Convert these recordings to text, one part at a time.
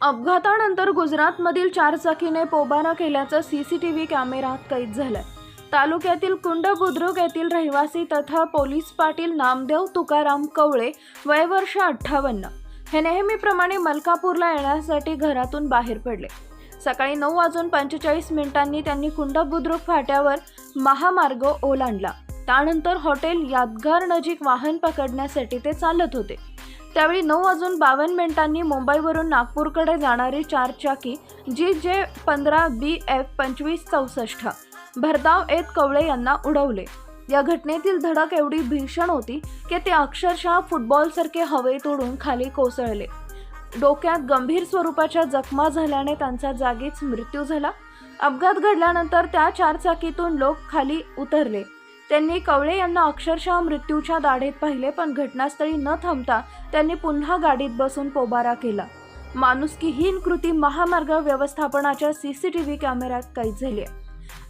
अपघातानंतर गुजरातमधील चारचाकीने पोबारा केल्याचं सीसीटीव्ही कॅमेऱ्यात कैद झालंय. तालुक्यातील कुंड बुद्रुक येथील रहिवासी तथा पोलीस पाटील नामदेव तुकाराम कवळे वय वर्ष अठ्ठावन्न. हे नेहमीप्रमाणे मलकापूरला येण्यासाठी घरातून बाहेर पडले. सकाळी नऊ वाजून पंचेचाळीस मिनिटांनी त्यांनी कुंड बुद्रुक फाट्यावर महामार्ग ओलांडला. त्यानंतर हॉटेल यादगार नजीक वाहन पकडण्यासाठी ते चालत होते. त्यावेळी नऊ वाजून बावन्न मिनिटांनी मुंबईवरून नागपूरकडे जाणारी चारचाकी जी जे पंधरा बी एफ पंचवीस चौसष्ट भरधाव येत कवळे यांना उडवले. या घटनेतील धडक एवढी भीषण होती की ते अक्षरशः फुटबॉलसारखे हवेत उडून खाली कोसळले. डोक्यात गंभीर स्वरूपाच्या जखमा झाल्याने त्यांचा जागीच मृत्यू झाला. अपघात घडल्यानंतर त्या चारचाकीतून लोक खाली उतरले. त्यांनी कवळे यांना अक्षरशः मृत्यूच्या दाढेत पाहिले पण घटनास्थळी न थांबता त्यांनी पुन्हा गाडीत बसून पोबारा केला. माणुसकीहीन कृती महामार्ग व्यवस्थापनाच्या सी सी टी व्ही कॅमेऱ्यात कैद झाली आहे.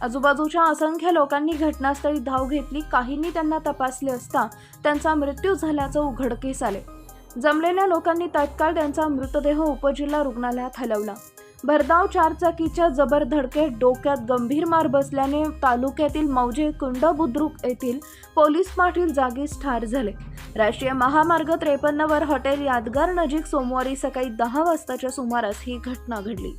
आजूबाजूच्या असंख्य लोकांनी घटनास्थळी धाव घेतली काहींनी त्यांना तपासले असता त्यांचा मृत्यू झाल्याचं उघडकीस आले. जमलेल्या लोकांनी तत्काळ त्यांचा मृतदेह उपजिल्हा रुग्णालयात हलवला. भरधाव चारचाकीच्या जबर धडकेत डोक्यात गंभीर मार बसल्याने तालुक्यातील मौजे कुंड बुद्रुक येथील पोलीस पाटील जागीच ठार झाले. राष्ट्रीय महामार्ग त्रेपन्नवर हॉटेल यादगार नजीक सोमवारी सकाळी दहा वाजताच्या सुमारास ही घटना घडली.